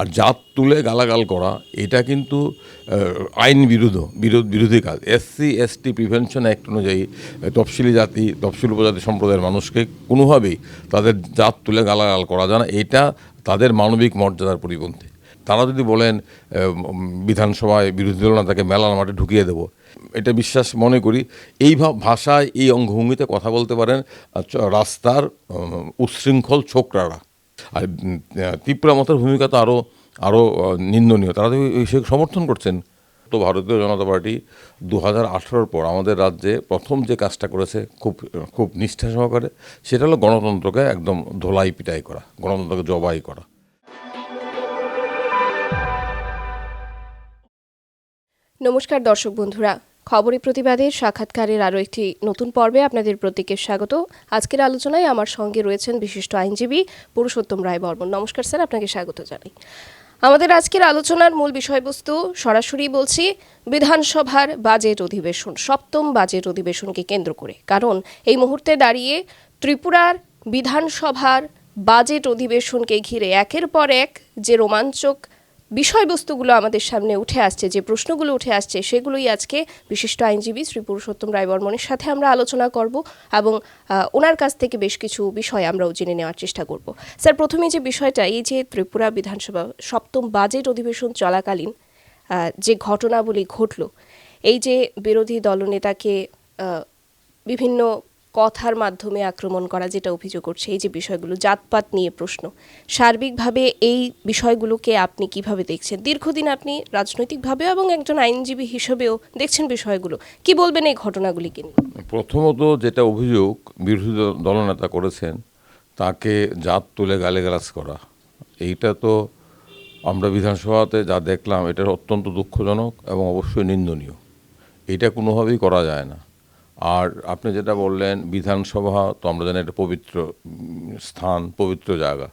আর জাত তুলে গালাগাল করা, এটা কিন্তু আইন বিরোধ বিরোধ, বিরোধী কাজ। এসসি এসটি প্রিভেনশন অ্যাক্ট অনুযায়ী তফসিলি জাতি, তফসিল উপজাতি সম্প্রদায়ের মানুষকে কোনোভাবেই তাদের জাত তুলে গালাগাল করা যায় না। এটা তাদের মানবিক মর্যাদার পরিপন্থী। তারা যদি বলেন বিধানসভায় বিরোধী দল না তাকে মেলার মাঠে ঢুকিয়ে দেবো, এটা বিশ্বাস মনে করি, এই ভাষায়, এই অঙ্গভঙ্গিতে কথা বলতে পারেন রাস্তার উচ্ছৃঙ্খল ছোকরারা। আর ত্রিপুরা মতের ভূমিকা তো আরও আরও নিন্দনীয়। তারা তো সে সমর্থন করছেন। তো ভারতীয় জনতা পার্টি দু হাজার পর আমাদের রাজ্যে প্রথম যে কাজটা করেছে খুব খুব নিষ্ঠা সহকারে, সেটা হলো গণতন্ত্রকে একদম ধোলাই পিটাই করা, গণতন্ত্রকে জবাই করা। নমস্কার দর্শক বন্ধুরা। খবরে প্রতিবাদের সাক্ষাৎকারের আরও একটি নতুন পর্বে আপনাদের প্রত্যেকের স্বাগত। আজকের আলোচনায় আমার সঙ্গে রয়েছেন বিশিষ্ট আইনজীবী পুরুষোত্তম রায় বর্মন। নমস্কার স্যার, আপনাকে স্বাগত জানাই। আমাদের আজকের আলোচনার মূল বিষয়বস্তু সরাসরি বলছি, বিধানসভার বাজেট অধিবেশন, সপ্তম বাজেট অধিবেশনকে কেন্দ্র করে। কারণ এই মুহূর্তে দাঁড়িয়ে ত্রিপুরার বিধানসভার বাজেট অধিবেশনকে ঘিরে একের পর এক যে রোমাঞ্চক বিষয়বস্তুগুলো আমাদের সামনে উঠে আসছে, যে প্রশ্নগুলো উঠে আসছে, সেগুলোই আজকে বিশিষ্ট আইনজীবী শ্রী পুরুষোত্তম রায় বর্মনের সাথে আমরা আলোচনা করব এবং ওনার কাছ থেকে বেশ কিছু বিষয় আমরাও জেনে নেওয়ার চেষ্টা করব। স্যার প্রথমে যে বিষয়টা, এই যে ত্রিপুরা বিধানসভা সপ্তম বাজেট অধিবেশন চলাকালীন যে ঘটনাবলী ঘটল, এই যে বিরোধী দলনেতাকে বিভিন্ন কথার মাধ্যমে আক্রমণ করা যেটা অভিযোগ করছে, এই যে বিষয়গুলো, জাতপাত নিয়ে প্রশ্ন। সার্বিকভাবে এই বিষয়গুলোকে আপনি কীভাবে দেখছেন? দীর্ঘদিন আপনি রাজনৈতিকভাবেও এবং একজন আইনজীবী হিসেবেও দেখছেন বিষয়গুলো। কি বলবেন এই ঘটনাগুলিকে নিয়ে? প্রথমত যেটা অভিযোগ, বিরোধী দলনেতা করেছেন, তাকে জাত তুলে গালিগালাজ করা। এইটা তো আমরা বিধানসভাতে যা দেখলাম এটা অত্যন্ত দুঃখজনক এবং অবশ্যই নিন্দনীয়। এটা কোনোভাবেই করা যায় না। আর আপনি যেটা বললেন, বিধানসভা তো আমরা জানি একটা পবিত্র স্থান, পবিত্র জায়গা।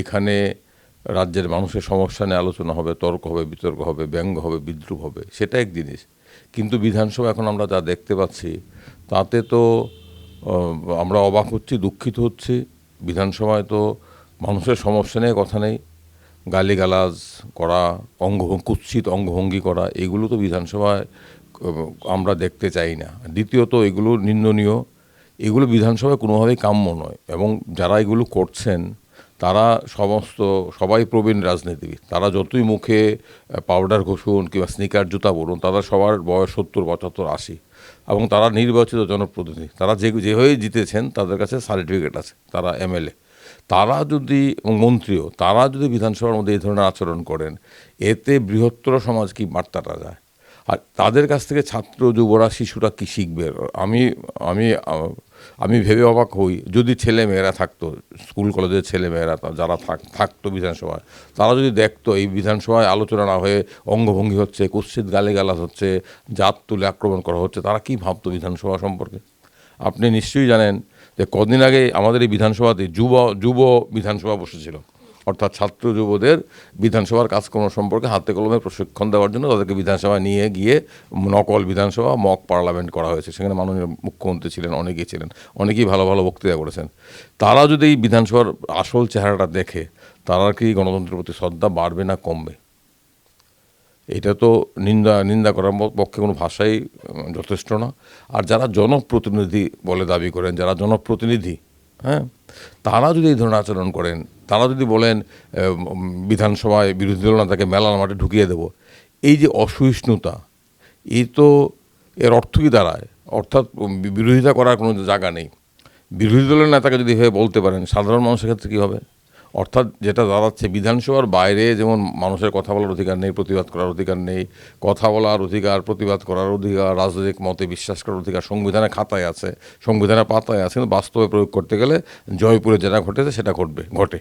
এখানে রাজ্যের মানুষের সমস্যা নিয়ে আলোচনা হবে, তর্ক হবে, বিতর্ক হবে, ব্যঙ্গ হবে, বিদ্রুপ হবে, সেটা এক জিনিস। কিন্তু বিধানসভা এখন আমরা যা দেখতে পাচ্ছি, তাতে তো আমরা অবাক হচ্ছি, দুঃখিত হচ্ছি। বিধানসভায় তো মানুষের সমস্যা নিয়ে কথা নেই। গালিগালাজ করা অঙ্গ কুৎসিত অঙ্গভঙ্গি করা, এগুলো তো বিধানসভায় আমরা দেখতে চাই না। দ্বিতীয়ত, এগুলো নিন্দনীয়। এগুলো বিধানসভায় কোনোভাবেই কাম্য নয় এবং যারা এগুলো করছেন, তারা সমস্ত, সবাই প্রবীণ রাজনীতিবিদ। তারা যতই মুখে পাউডার ঘষুন কিংবা স্নিকার জুতা বলুন, তারা সবার বয়স সত্তর, পঁচাত্তর, আশি এবং তারা নির্বাচিত জনপ্রতিনিধি। তারা যে যে হয়ে জিতেছেন, তাদের কাছে সার্টিফিকেট আছে, তারা এমএলএ। তারা যদি মন্ত্রীও, তারা যদি বিধানসভার মধ্যে এই ধরনের আচরণ করেন, এতে বৃহত্তর সমাজ কি বার্তাটা যায় আর তাদের কাছ থেকে ছাত্র, যুবরা, শিশুরা কি শিখবে? আমি আমি আমি ভেবে অবাক হই। যদি ছেলে মেয়েরা থাকতো, স্কুল, কলেজের ছেলে মেয়েরা যারা থাক, থাকতো বিধানসভায়, তারা যদি দেখতো এই বিধানসভায় আলোচনা না হয়ে অঙ্গভঙ্গি হচ্ছে, কুৎসিত গালিগালাজ হচ্ছে, জাত তুলে আক্রমণ করা হচ্ছে, তারা কি ভাবতো বিধানসভা সম্পর্কে? আপনি নিশ্চয়ই জানেন যে কদিন আগে আমাদের এই বিধানসভাতে যুব যুব বিধানসভা বসেছিল। অর্থাৎ ছাত্র যুবদের বিধানসভার কাজকর্ম সম্পর্কে হাতে কলমে প্রশিক্ষণ দেওয়ার জন্য তাদেরকে বিধানসভায় নিয়ে গিয়ে নকল বিধানসভা মক পার্লামেন্ট করা হয়েছে। সেখানে মাননীয় মুখ্যমন্ত্রী ছিলেন, অনেকেই ছিলেন, অনেকেই ভালো ভালো বক্তৃতা করেছেন। তারা যদি এই বিধানসভার আসল চেহারাটা দেখে, তারা কি গণতন্ত্রের প্রতি শ্রদ্ধা বাড়বে না কমবে? এটা তো নিন্দা নিন্দা করার পক্ষে কোনো ভাষাই যথেষ্ট না। আর যারা জনপ্রতিনিধি বলে দাবি করেন, যারা জনপ্রতিনিধি হ্যাঁ তারা যদি এই ধরনের আচরণ করেন তারা যদি বলেন বিধানসভায় বিরোধী দল না, তাকে মেলার মাঠে ঢুকিয়ে দেব। এই যে অসহিষ্ণুতা, এই তো এর অর্থ কী দাঁড়ায়? অর্থাৎ বিরোধিতা করার কোনো জায়গা নেই। বিরোধী দলের নেতাকে যদি এভাবে বলতে পারেন, সাধারণ মানুষের ক্ষেত্রে কী হবে? অর্থাৎ যেটা দাঁড়াচ্ছে বিধানসভার বাইরে, যেমন মানুষের কথা বলার অধিকার নেই, প্রতিবাদ করার অধিকার নেই, কথা বলার অধিকার, প্রতিবাদ করার অধিকার, রাজনৈতিক মতে বিশ্বাস করার অধিকার, সংবিধানের খাতায় আছে, সংবিধানের পাতায় আছে, কিন্তু বাস্তবে প্রয়োগ করতে গেলে জয়পুরে যেটা ঘটেছে সেটা ঘটবে, ঘটে।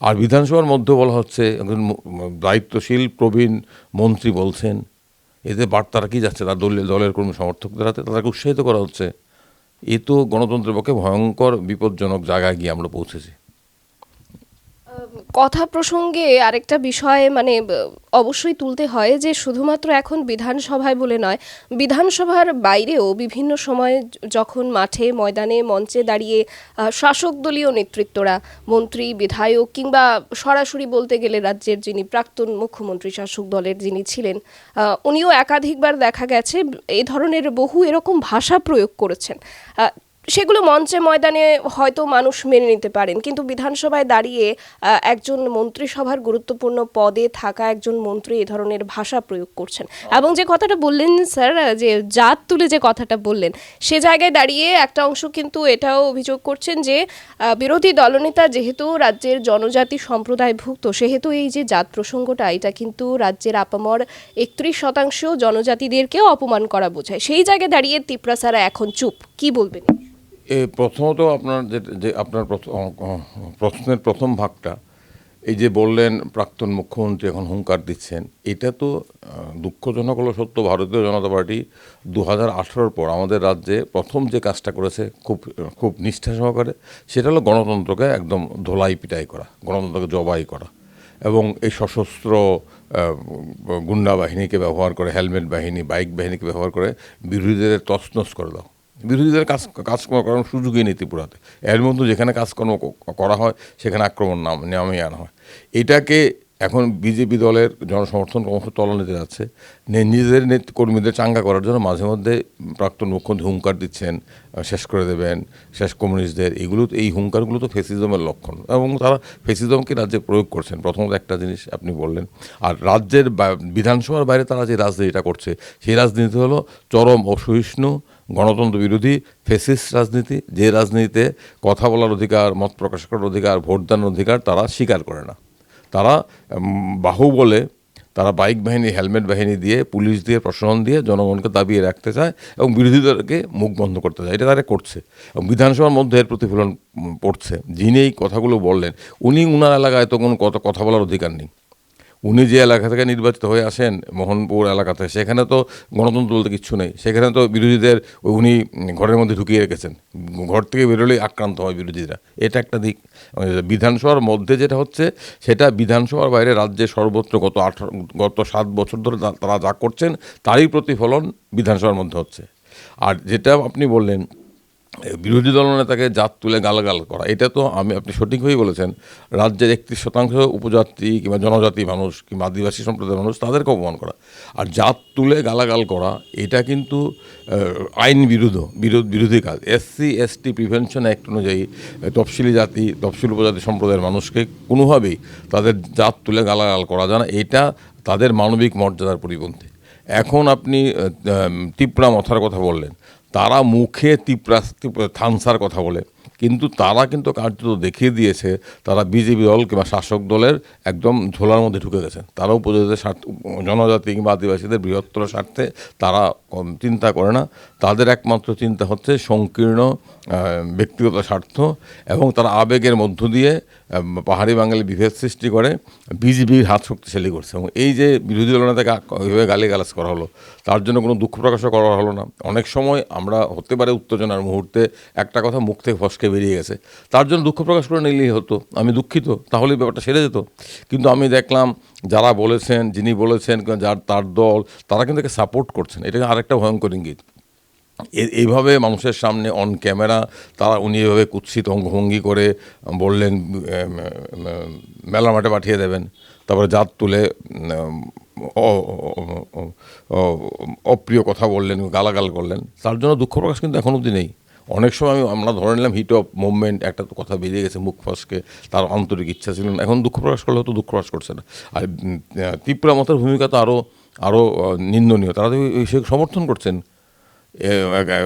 আর বিধানসভার মধ্যে বলা হচ্ছে, একজন দায়িত্বশীল প্রবীণ মন্ত্রী বলছেন, এতে বার্তারা কী যাচ্ছে? তার দলের দলের কর্মী সমর্থকদের হাতে? তাদেরকে উৎসাহিত করা হচ্ছে। এ তো গণতন্ত্রের পক্ষে ভয়ঙ্কর, বিপজ্জনক জায়গায় গিয়ে আমরা পৌঁছেছি। কথা প্রসঙ্গে আরেকটা বিষয় মানে অবশ্যই তুলতে হয় যে শুধুমাত্র এখন বিধানসভায় বলে নয়, বিধানসভার বাইরেও বিভিন্ন সময় যখন মাঠে, ময়দানে, মঞ্চে দাঁড়িয়ে শাসক দলীয় নেতৃত্বরা, মন্ত্রী, বিধায়ক কিংবা সরাসরি বলতে গেলে রাজ্যের যিনি প্রাক্তন মুখ্যমন্ত্রী শাসক দলের যিনি ছিলেন উনিও একাধিকবার দেখা গেছে এই ধরনের বহু এরকম ভাষা প্রয়োগ করেছেন। সেগুলো মঞ্চে ময়দানে হয়তো মানুষ মেনে নিতে পারেন। কিন্তু বিধানসভায় দাঁড়িয়ে একজন মন্ত্রিসভার গুরুত্বপূর্ণ পদে থাকা একজন মন্ত্রী এ ধরনের ভাষা প্রয়োগ করছেন। এবং যে কথাটা বললেন স্যার যে জাত তুলে যে কথাটা বললেন সে জায়গায় দাঁড়িয়ে একটা অংশ কিন্তু এটাও অভিযোগ করছেন যে বিরোধী দলনেতা যেহেতু রাজ্যের জনজাতি সম্প্রদায়ভুক্ত সেহেতু এই যে জাত প্রসঙ্গটা এটা কিন্তু রাজ্যের আপামর একত্রিশ শতাংশ জনজাতিদেরকেও অপমান করা বোঝায়। সেই জায়গায় দাঁড়িয়ে তিপ্রাসারা এখন চুপ। কি বলবেন? প্রথমত আপনার যে আপনার প্রশ্নের প্রথম ভাগটা, এই যে বললেন প্রাক্তন মুখ্যমন্ত্রী এখন হুঙ্কার দিচ্ছেন, এটা তো দুঃখজনক হলো সত্য, ভারতীয় জনতা পার্টি দু হাজার পর আমাদের রাজ্যে প্রথম যে কাজটা করেছে খুব খুব নিষ্ঠা সহকারে, সেটা হলো গণতন্ত্রকে একদম ধোলাই পিটাই করা, গণতন্ত্রকে জবাই করা এবং এই সশস্ত্র গুন্ডা বাহিনীকে ব্যবহার করে, হেলমেট বাহিনী, বাইক বাহিনীকে ব্যবহার করে বিরোধীদের তছনছ করে দাও। বিরোধীদের কাজ, কাজকর্ম করার সুযোগই নেই ত্রিপুরাতে। এর মধ্যে যেখানে কাজকর্ম করা হয়, সেখানে আক্রমণ নাম, নামিয়ে আনা হয়। এটাকে এখন বিজেপি দলের জনসমর্থন ক্রমশ তলানিতে যাচ্ছে। নিজেদের কর্মীদের চাঙ্গা করার জন্য মাঝে মধ্যে প্রাক্তন মুখ্যমন্ত্রী হুঙ্কার দিচ্ছেন শেষ করে দেবেন, শেষ কমিউনিস্টদের। এগুলো, এই হুঙ্কারগুলো তো ফেসিজমের লক্ষণ। এবং তারা ফেসিজমকে রাজ্যে প্রয়োগ করছেন। প্রথমত একটা জিনিস আপনি বললেন। আর রাজ্যের বিধানসভার বাইরে তারা যে রাজনীতিটা করছে, সেই রাজনীতি হলো চরম অসহিষ্ণু গণতন্ত্র বিরোধী ফেসিস রাজনীতি যে রাজনীতিতে কথা বলার অধিকার মত প্রকাশ করার অধিকার ভোটদানের অধিকার তারা স্বীকার করে না। তারা উম, বাহুবলে তারা বাইক বাহিনী হেলমেট বাহিনী দিয়ে পুলিশ দিয়ে প্রশাসন দিয়ে জনগণকে দাবিয়ে রাখতে চায় এবং বিরোধীদেরকে মুখ বন্ধ করতে চায়। এটা তারা করছে। এবং বিধানসভার মধ্যে এর প্রতিফলন পড়ছে। যিনি এই কথাগুলো বললেন উনি উনার এলাকায় তো কোনো কথা বলার অধিকার নেই। উনি যে এলাকা থেকে নির্বাচিত হয়ে আসেন, মোহনপুর এলাকাতে, সেখানে তো গণতন্ত্র বলতে কিচ্ছু নেই। সেখানে তো বিরোধীদের, উনি ঘরের মধ্যে ঢুকিয়ে রেখেছেন। ঘর থেকে বেরোলেই আক্রান্ত হয় বিরোধীরা। এটা একটা দিক। বিধানসভার মধ্যে যেটা হচ্ছে, সেটা বিধানসভার বাইরে রাজ্যে সর্বত্র গত আঠারো, গত সাত বছর ধরে তারা যা করছেন, তারই প্রতিফলন বিধানসভার মধ্যে হচ্ছে। আর যেটা আপনি বললেন বিরোধী দলনেতাকে জাত তুলে গালাগাল করা এটা তো আমি আপনি সঠিকভাবেই বলেছেন। রাজ্যের একত্রিশ শতাংশ উপজাতি কিংবা জনজাতি মানুষ কিংবা আদিবাসী সম্প্রদায়ের মানুষ তাদেরকে অপমান করা। আর জাত তুলে গালাগাল করা এটা কিন্তু আইন বিরোধ বিরোধ বিরোধী কাজ। এসসি এসটি প্রিভেনশন অ্যাক্ট অনুযায়ী তফসিলি জাতি তফসিল উপজাতি সম্প্রদায়ের মানুষকে কোনোভাবেই তাদের জাত তুলে গালাগাল করা যায় না এটা তাদের মানবিক মর্যাদার পরিপন্থী। এখন আপনি আহ, মথার কথা বললেন। তারা মুখে তিপ্রা তিপ্রা- থানসার কথা বলে। কিন্তু তারা কিন্তু কার্যত দেখিয়ে দিয়েছে, তারা বিজেপি দল কিংবা শাসক দলের একদম ঝোলার মধ্যে ঢুকে গেছে। তারা উপজাতিদের স্বার্থ, জনজাতি কিংবা আদিবাসীদের বৃহত্তর স্বার্থে তারা চিন্তা করে না। তাদের একমাত্র চিন্তা হচ্ছে সংকীর্ণ ব্যক্তিগত স্বার্থ এবং তারা আবেগের মধ্য দিয়ে পাহাড়ি বাঙালি বিভেদ সৃষ্টি করে বিজেপির হাত শক্তিশালী করছে। এবং এই যে বিরোধী দল নেতাকে ওইভাবে গালিগালাজ করা হলো, তার জন্য কোনো দুঃখ প্রকাশও করা হলো না। অনেক সময় আমরা হতে পারে উত্তেজনার মুহূর্তে একটা কথা মুখ থেকে ফসকে বেরিয়ে গেছে। তার জন্য দুঃখ প্রকাশ করে নিলেই হতো। আমি দুঃখিত তাহলে ব্যাপারটা সেরে যেত। কিন্তু আমি দেখলাম যারা বলেছেন, যিনি বলেছেন, যার, তার দল, তারা কিন্তু সাপোর্ট করছেন। এটা আরেকটা ভয়ঙ্কর ইঙ্গিত। এইভাবে মানুষের সামনে অন ক্যামেরা তারা উনি এভাবে কুৎসিত অঙ্গভঙ্গি করে বললেন মেলা মাঠে পাঠিয়ে দেবেন। তারপরে জাত তুলে অপ্রিয় কথা বললেন, গালাগাল করলেন। তার জন্য দুঃখ প্রকাশ কিন্তু এখন অবধি নেই। অনেক সময় আমি, আমরা ধরে নিলাম হিট অফ মুভমেন্ট একটা কথা বেরিয়ে গেছে মুখ ফসকে, তার আন্তরিক ইচ্ছা ছিল না। এখন দুঃখ প্রকাশ করলে হয়তো দুঃখ প্রকাশ করছে না। আর ত্রিপুরা মতের ভূমিকা তো আরও আরও নিন্দনীয়। তারা তো সে সমর্থন করছেন।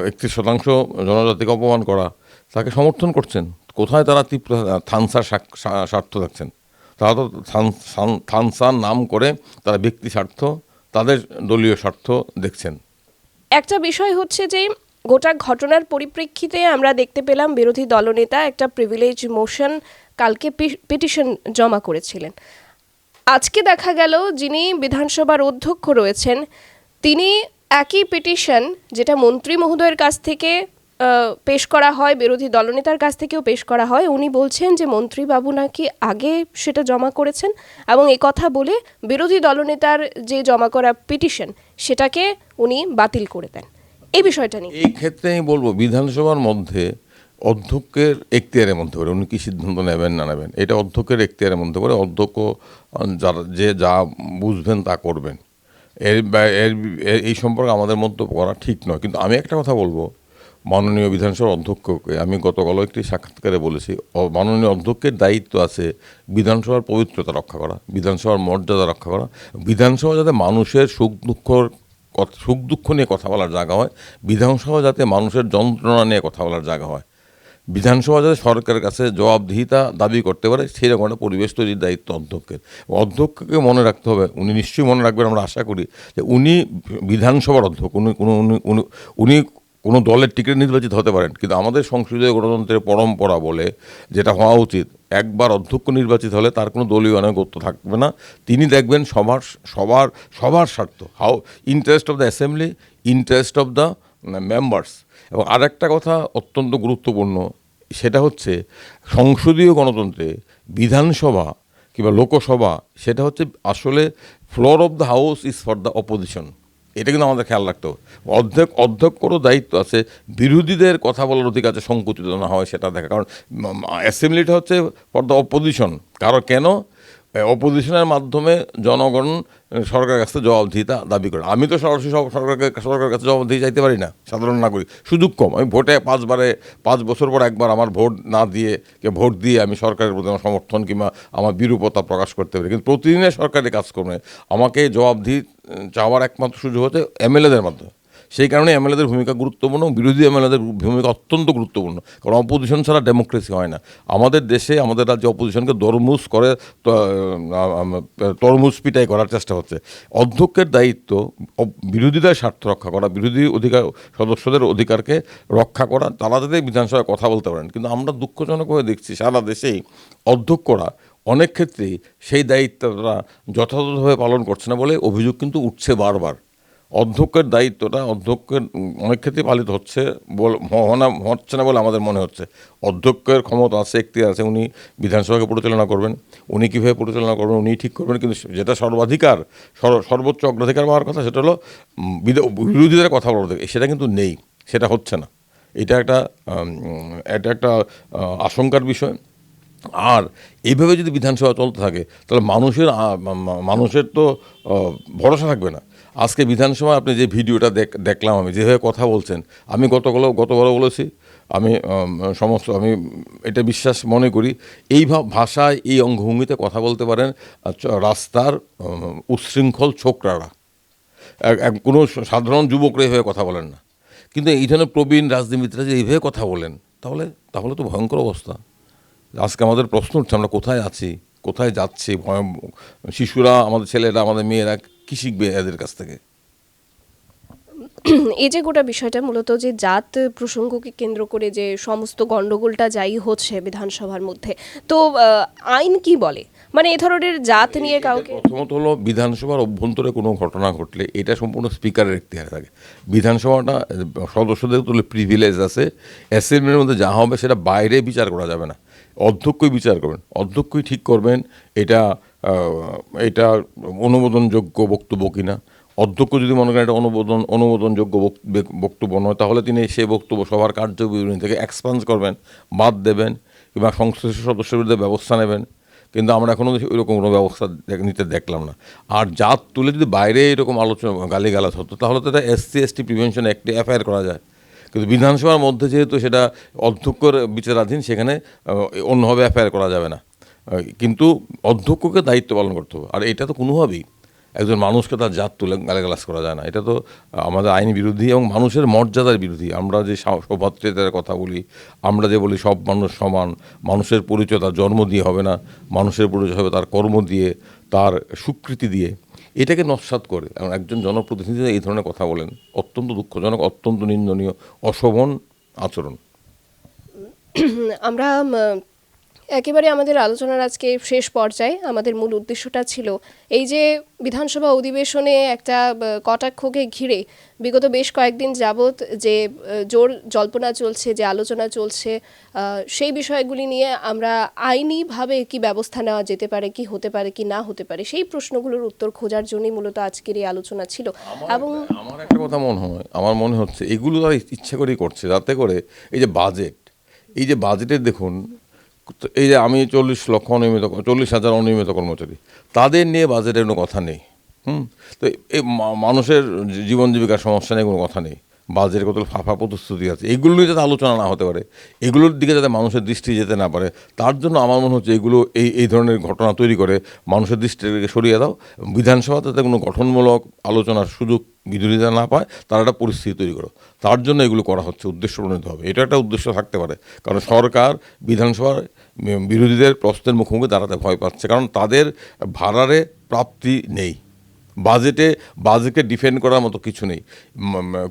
একত্রিশ শতাংশ জনজাতিকে অপমান করা, তাকে সমর্থন করছেন। কোথায় তারা তীব্র থানসার স্বার্থ দেখছেন? তারা তো থান- থান- থানসার নাম করে তারা ব্যক্তি স্বার্থ, তাদের দলীয় স্বার্থ দেখছেন। একটা বিষয় হচ্ছে যে, গোটা ঘটনার পরিপ্রেক্ষিতে আমরা দেখতে পেলাম বিরোধী দলনেতা একটা প্রিভিলেজ মোশন কালকে পিটিশন জমা করেছিলেন। আজকে দেখা গেল যিনি বিধানসভার অধ্যক্ষ রয়েছেন, তিনি একই পিটিশন যেটা মন্ত্রী মহোদয়ের কাছ থেকে পেশ করা হয়, বিরোধী দলনেতার কাছ থেকেও পেশ করা হয়, উনি বলছেন যে মন্ত্রীবাবু নাকি আগে সেটা জমা করেছেন এবং এই কথা বলে বিরোধী দলনেতার যে জমা করা পিটিশন সেটাকে উনি বাতিল করে দেন। এই বিষয়টা নিয়ে। এই ক্ষেত্রে আমি বলব, বিধানসভার মধ্যে অধ্যক্ষের এখতিয়ারের মধ্যে পড়ে। উনি কি সিদ্ধান্ত নেবেন, না নেবেন? এটা অধ্যক্ষের এখতিয়ারের মধ্যে পড়ে। অধ্যক্ষ, যারা যে যা বুঝবেন তা করবেন। এর এর এই সম্পর্কে আমাদের মধ্যে করা ঠিক নয়। কিন্তু আমি একটা কথা বলব। মাননীয় বিধানসভার অধ্যক্ষকে আমি গতকালও একটি সাক্ষাৎকারে বলেছি মাননীয় অধ্যক্ষের দায়িত্ব আছে বিধানসভার পবিত্রতা রক্ষা করা, বিধানসভার মর্যাদা রক্ষা করা। বিধানসভা যাতে মানুষের সুখ দুঃখর সুখ দুঃখ নিয়ে কথা বলার জায়গা হয়, বিধানসভা যাতে মানুষের যন্ত্রণা নিয়ে কথা বলার জায়গা হয়। বিধানসভা যাতে সরকারের কাছে জবাবদিহিতা দাবি করতে পারে সেই রকম একটা পরিবেশ তৈরির দায়িত্ব অধ্যক্ষের। অধ্যক্ষকে মনে রাখতে হবে, উনি নিশ্চয়ই মনে রাখবেন, আমরা আশা করি যে উনি বিধানসভার অধ্যক্ষ, উনি কোনো, উনি, উনি- কোনো দলের টিকিট নির্বাচিত হতে পারেন। কিন্তু আমাদের সংসদীয় গণতন্ত্রের পরম্পরা বলে যেটা হওয়া উচিত, একবার অধ্যক্ষ নির্বাচিত হলে তার কোনো দলীয় অনাগত্য থাকবে না। তিনি দেখবেন সবার সবার সবার স্বার্থ how interest of the assembly interest of the members এবং আরেকটা কথা অত্যন্ত গুরুত্বপূর্ণ, সেটা হচ্ছে সংসদীয় গণতন্ত্রে বিধানসভা কিংবা লোকসভা, সেটা হচ্ছে আসলে floor of the house is for the opposition এটা কিন্তু আমাদের খেয়াল রাখতে হবে। অধ্যক্ষ, অধ্যক্ষরও দায়িত্ব আছে। বিরোধীদের কথা বলার অধিকার আছে, সংকুচিত না হয় সেটা দেখা। কারণ অ্যাসেম্বলিটা হচ্ছে ফর দ্য অপোজিশন কারণ কেন? অপোজিশনের মাধ্যমে জনগণ সরকারের কাছে জবাবদিহিতা দাবি করে। আমি তো সরাসরি সরকারকে, সরকারের কাছে জবাবদিহি চাইতে পারি না, সাধারণ নাগরিক। সুযোগ কম। আমি ভোটে পাঁচবারে, পাঁচ বছর পর একবার আমার ভোট না দিয়ে, কে ভোট দিয়ে আমি সরকারের প্রতি আমার সমর্থন কিংবা আমার বিরূপতা প্রকাশ করতে পারি। কিন্তু প্রতিদিনের সরকারি কাজকর্মে আমাকে জবাবদিহি চাওয়ার একমাত্র সুযোগ হচ্ছে এমএলএদের মাধ্যমে। সেই কারণে এমএলএদের ভূমিকা গুরুত্বপূর্ণ বিরোধী এমএলএদের ভূমিকা অত্যন্ত গুরুত্বপূর্ণ। কারণ অপোজিশন ছাড়া ডেমোক্রেসি হয় না। আমাদের দেশে, আমাদের রাজ্যে অপোজিশনকে দরমুজ করে তরমুজ পিটাই করার চেষ্টা হচ্ছে। অধ্যক্ষের দায়িত্ব বিরোধীদের স্বার্থ রক্ষা করা, বিরোধী অধিকার, সদস্যদের অধিকারকে রক্ষা করা, তারা যাতে বিধানসভায় কথা বলতে পারেন। কিন্তু আমরা দুঃখজনক হয়ে দেখছি সারা দেশেই অধ্যক্ষরা অনেক ক্ষেত্রেই সেই দায়িত্বটা যথাযথভাবে পালন করছে না বলে অভিযোগ কিন্তু উঠছে বারবার। অধ্যক্ষের দায়িত্বটা, অধ্যক্ষের অনেক ক্ষেত্রে পালিত হচ্ছে বল হ- হচ্ছে না বলে আমাদের মনে হচ্ছে। অধ্যক্ষের ক্ষমতা আছে একটি আছে, উনি বিধানসভাকে পরিচালনা করবেন, উনি কীভাবে পরিচালনা করবেন, উনি ঠিক করবেন, কিন্তু যেটা সর্বাধিকার সর্বোচ্চ অগ্রাধিকার পাওয়ার কথা, সেটা হলো বিরোধীদের কথা অধিকার। সেটা কিন্তু নেই, সেটা হচ্ছে না। এটা একটা এটা একটা আশঙ্কার বিষয়। আর এইভাবে যদি বিধানসভা চলতে থাকে, তাহলে মানুষের মানুষের তো ভরসা থাকবে না। আজকে বিধানসভা আপনি যে ভিডিওটা দেখ- দেখলাম আমি, যেভাবে কথা বলছেন, আমি গতকালও, গতবারও বলেছি, আমি সমস্ত, আমি এটা বিশ্বাস মনে করি, এই ভাষায় এই অঙ্গভঙ্গিতে কথা বলতে পারেন রাস্তার উচ্ছৃঙ্খল ছোকরারা। কোনো সাধারণ যুবকরা এইভাবে কথা বলেন না। কিন্তু এই ধরনের প্রবীণ রাজনীতিরা যে এইভাবে কথা বলেন, তাহলে তাহলে তো ভয়ঙ্কর অবস্থা। আজকে আমাদের প্রশ্ন উঠছে, আমরা কোথায় আছি? কোথায় যাচ্ছে শিশুরা, আমাদের ছেলেরা, আমাদের মেয়েরা কী শিখবে এদের কাছ থেকে? এই যে গোটা বিষয়টা, মূলত যে জাত প্রসঙ্গকে কেন্দ্র করে যে সমস্ত গণ্ডগোলটা যাই হচ্ছে বিধানসভার মধ্যে, তো আইন কি বলে? মানে এ ধরনের জাত নিয়ে কাউকে প্রথমত হলো বিধানসভার অভ্যন্তরে কোনো ঘটনা ঘটলে এটা সম্পূর্ণ স্পিকারের এখতিয়ারে থাকে। বিধানসভাটা সদস্যদের তুলে প্রিভিলেজ আছে। অ্যাসেম্বলির মধ্যে যা হবে সেটা বাইরে বিচার করা যাবে না। অধ্যক্ষই বিচার করবেন। অধ্যক্ষই ঠিক করবেন এটা এটা অনুমোদনযোগ্য বক্তব্য কিনা। অধ্যক্ষ যদি মনে করেন এটা অনুমোদন অনুমোদনযোগ্য বক- বক্তব্য নয় তাহলে তিনি সেই বক্তব্য সবার কার্যবিবরণী থেকে এক্সপান্স করবেন বাদ দেবেন কিংবা সংশ্লিষ্ট সদস্যের বিরুদ্ধে ব্যবস্থা নেবেন। কিন্তু আমরা এখনও ওইরকম কোনো ব্যবস্থা নিতে দেখলাম না। আর জাত তুলে যদি বাইরে এরকম আলোচনা, গালিগালাজ হতো, তাহলে তো এটা এসসি, এসটি প্রিভেনশন অ্যাক্টে এফআইআর করা যায়। কিন্তু বিধানসভার মধ্যে যেহেতু সেটা অধ্যক্ষর বিচারাধীন, সেখানে অন্যভাবে এফআইআর করা যাবে না। কিন্তু অধ্যক্ষকে দায়িত্ব পালন করতে হবে। আর এটা তো কোনোভাবেই একজন মানুষকে তার জাত তুলে গালাগালাজ করা যায় না। এটা তো আমাদের আইন বিরোধী এবং মানুষের মর্যাদার বিরোধী। আমরা যে সা- সৌভাতৃত্বের কথা বলি, আমরা যে বলি সব মানুষ সমান, মানুষের পরিচয় তার জন্ম দিয়ে হবে না, মানুষের পরিচয় হবে তার কর্ম দিয়ে, তার স্বীকৃতি দিয়ে। এটাকে নস্বাত করে। এবং একজন জনপ্রতিনিধি এই ধরনের কথা বলেন, অত্যন্ত দুঃখজনক, অত্যন্ত নিন্দনীয়, অশোভন আচরণ। আমরা একেবারে আমাদের আলোচনার আজকে শেষ পর্যায়ে আমাদের মূল উদ্দেশ্যটা ছিল এই যে বিধানসভা অধিবেশনে একটা কটাক্ষকে ঘিরে বিগত বেশ কয়েকদিন যাবৎ যে জোর জল্পনা চলছে যে আলোচনা চলছে সেই বিষয়গুলি নিয়ে আমরা আইনিভাবে কি ব্যবস্থা নেওয়া যেতে পারে কি হতে পারে কি না হতে পারে সেই প্রশ্নগুলোর উত্তর খোঁজার জন্যই মূলত আজকের এই আলোচনা ছিল। এবং আমার একটা কথা মনে হয় আমার মনে হচ্ছে এগুলো তারা ইচ্ছা করেই করছে যাতে করে এই যে বাজেট এই যে বাজেটের দেখুন এই যে আমি চল্লিশ লক্ষ অনিয়মিত চল্লিশ হাজার অনিয়মিত কর্মচারী, তাদের নিয়ে বাজেটের কোনো কথা নেই, হুম? তো এই মানুষের জীবন জীবিকার সমস্যা নিয়ে কোনো কথা নেই, বাজেটের কত ফাঁপা প্রতিশ্রুতি আছে, এগুলো নিয়ে যাতে আলোচনা না হতে পারে, এগুলোর দিকে যাতে মানুষের দৃষ্টি যেতে না পারে, তার জন্য আমার মনে হচ্ছে এগুলো এই এই ধরনের ঘটনা তৈরি করে মানুষের দৃষ্টি সরিয়ে দাও বিধানসভাতে যাতে কোনো গঠনমূলক আলোচনার সুযোগ বিরোধীরা না পায়, তারা একটা পরিস্থিতি তৈরি করো। তার জন্য এগুলো করা হচ্ছে, উদ্দেশ্য প্রণীত হবে। এটা একটা উদ্দেশ্য থাকতে পারে। কারণ সরকার, বিধানসভার বিরোধীদের প্রশ্নের মুখোমুখি দাঁড়াতে ভয় পাচ্ছে। কারণ তাদের ভাড়ারে প্রাপ্তি নেই। বাজেটে, বাজেটকে ডিফেন্ড করার মতো কিছু নেই।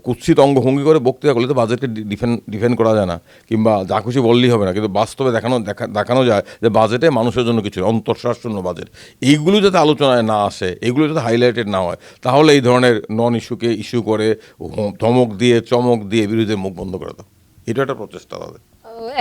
কুৎসিত অঙ্গভঙ্গি করে বক্তৃতা করলে তো বাজেটকে ডিফেন্ড ডিফেন্ড করা যায় না। কিংবা যা খুশি বললেই হবে না, কিন্তু বাস্তবে দেখানো, দেখা, দেখানো যায় যে বাজেটে মানুষের জন্য কিছু অন্তঃশ্বাস শূন্য বাজেট। এইগুলো যাতে আলোচনায় না আসে, এগুলো যাতে হাইলাইটেড না হয়, তাহলে এই ধরনের নন ইস্যুকে ইস্যু করে, ধমক দিয়ে, চমক দিয়ে বিরোধীদের মুখ বন্ধ করে দাও। এটা একটা প্রচেষ্টা তাদের।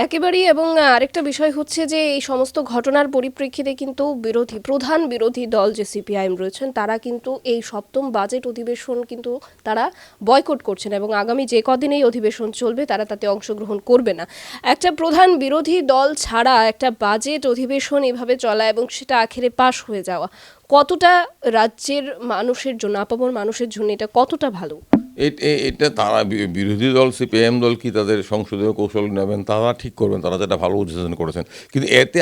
একেবারেই এবং আরেকটা বিষয় হচ্ছে যে এই সমস্ত ঘটনার পরিপ্রেক্ষিতে কিন্তু বিরোধী, প্রধান বিরোধী দল যে সিপিআইএম রয়েছেন, তারা কিন্তু এই সপ্তম বাজেট অধিবেশন কিন্তু তারা বয়কট করছেন এবং আগামী যে কদিন এই অধিবেশন চলবে, তারা তাতে অংশগ্রহণ করবে না। একটা প্রধান বিরোধী দল ছাড়া একটা বাজেট অধিবেশন এভাবে চলা এবং সেটা আখেরে পাশ হয়ে যাওয়া, কতটা রাজ্যের মানুষের জন্য, আপামর মানুষের জন্য এটা কতটা ভালো? এটা তারা বিরোধী দল সিপিএম দল কি তাদের সংসদীয় কৌশল নেবেন? তারা ঠিক করবেন, তারা যেটা ভালো ডিসিশন করেছেন। কিন্তু এতে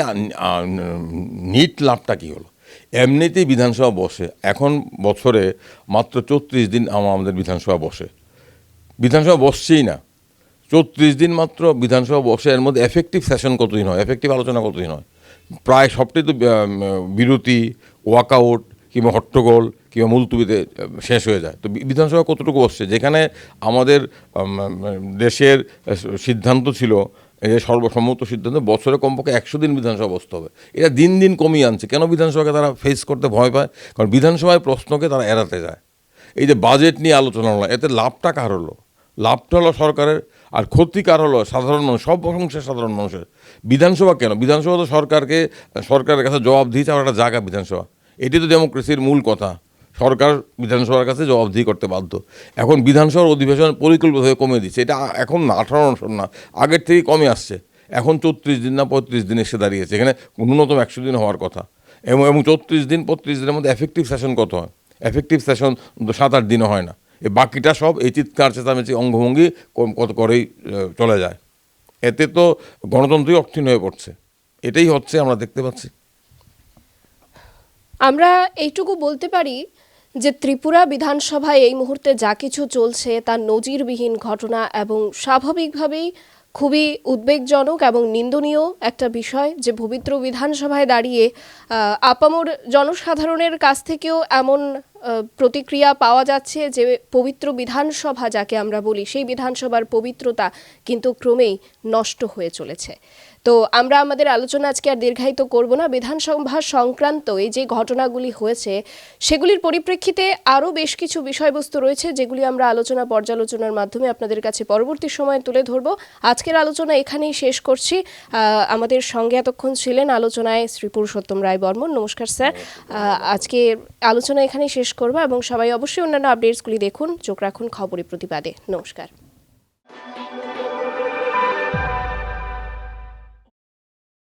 নিট লাভটা কি হলো? এমনিতেই বিধানসভা বসে। এখন বছরে মাত্র চৌত্রিশ দিন আমাদের বিধানসভা বসে। বিধানসভা বসছেই না। চৌত্রিশ দিন মাত্র বিধানসভা বসে, এর মধ্যে এফেক্টিভ সেশন কতদিন হয়? এফেক্টিভ আলোচনা কতদিন হয়? প্রায় সবটাই তো বিরতি ওয়াকআউট কিংবা হট্টগোল কিংবা মুলতুবিতে শেষ হয়ে যায়। তো বিধানসভা কতটুকু বসছে? যেখানে আমাদের দেশের সিদ্ধান্ত ছিল যে সর্বসম্মত সিদ্ধান্ত, বছরে কমপক্ষে একশো দিন বিধানসভা বসতে হবে। এটা দিন দিন কমিয়ে আনছে। কেন বিধানসভাকে তারা ফেস করতে ভয় পায়? কারণ বিধানসভায় প্রশ্নকে তারা এড়াতে যায়। এই যে বাজেট নিয়ে আলোচনা হলো, এতে লাভটা কার হলো? লাভটা হলো সরকারের, আর ক্ষতি কার হলো? সাধারণ মানুষ, সব অংশের সাধারণ মানুষের। বিধানসভা কেন? বিধানসভা তো সরকারকে, সরকারের কাছে জবাব দিয়েছে আমার একটা জায়গা বিধানসভা। এটি তো ডেমোক্রেসির মূল কথা। সরকার বিধানসভার কাছে জবাবদিহি করতে বাধ্য। এখন বিধানসভার অধিবেশন পরিকল্পিতভাবে কমিয়ে দিচ্ছে। এটা এখন না, আঠারো অনশন না, আগের থেকেই কমে আসছে। এখন চৌত্রিশ দিন না পঁয়ত্রিশ দিন এসে দাঁড়িয়েছে। এখানে ন্যূনতম একশো দিন হওয়ার কথা। এবং এবং চৌত্রিশ দিন, পঁয়ত্রিশ দিনের মধ্যে এফেক্টিভ সেশন কত হয়? এফেক্টিভ সেশন সাত আট দিনও হয় না। এ বাকিটা সব এই চিৎকার, চেঁচামেচি, অঙ্গভঙ্গি কম- কত করেই চলে যায়। এতে তো গণতন্ত্রই অক্ষীণ হয়ে পড়ছে। এটাই হচ্ছে আমরা দেখতে পাচ্ছি। আমরা এইটুকু বলতে পারি যে ত্রিপুরা বিধানসভায় এই মুহূর্তে যা কিছু চলছে তা নজিরবিহীন ঘটনা এবং স্বাভাবিকভাবেই খুবই উদ্বেগজনক এবং নিন্দনীয় একটা বিষয় যে পবিত্র বিধানসভায় দাঁড়িয়ে আপামর জনসাধারণের কাছ থেকেও এমন প্রতিক্রিয়া পাওয়া যাচ্ছে যে পবিত্র বিধানসভা যাকে আমরা বলি সেই বিধানসভার পবিত্রতা কিন্তু ক্রমেই নষ্ট হয়ে চলেছে। তো আমরা আমাদের আলোচনা আজকে আর দীর্ঘায়িত করব না। বিধানসভা সংক্রান্ত এই যে ঘটনাগুলি হয়েছে সেগুলির পরিপ্রেক্ষিতে আরও বেশ কিছু বিষয়বস্তু রয়েছে যেগুলি আমরা আলোচনা পর্যালোচনার মাধ্যমে আপনাদের কাছে পরবর্তী সময়ে তুলে ধরব। আজকের আলোচনা এখানেই শেষ করছি। আমাদের সঙ্গে এতক্ষণ ছিলেন আলোচনায় শ্রী পুরুষোত্তম রায় বর্মন নমস্কার। স্যার আজকে আলোচনা এখানেই শেষ করব এবং সবাই অবশ্যই অন্যান্য আপডেটসগুলি দেখুন। চোখ রাখুন খবরের প্রতিবাদে। নমস্কার।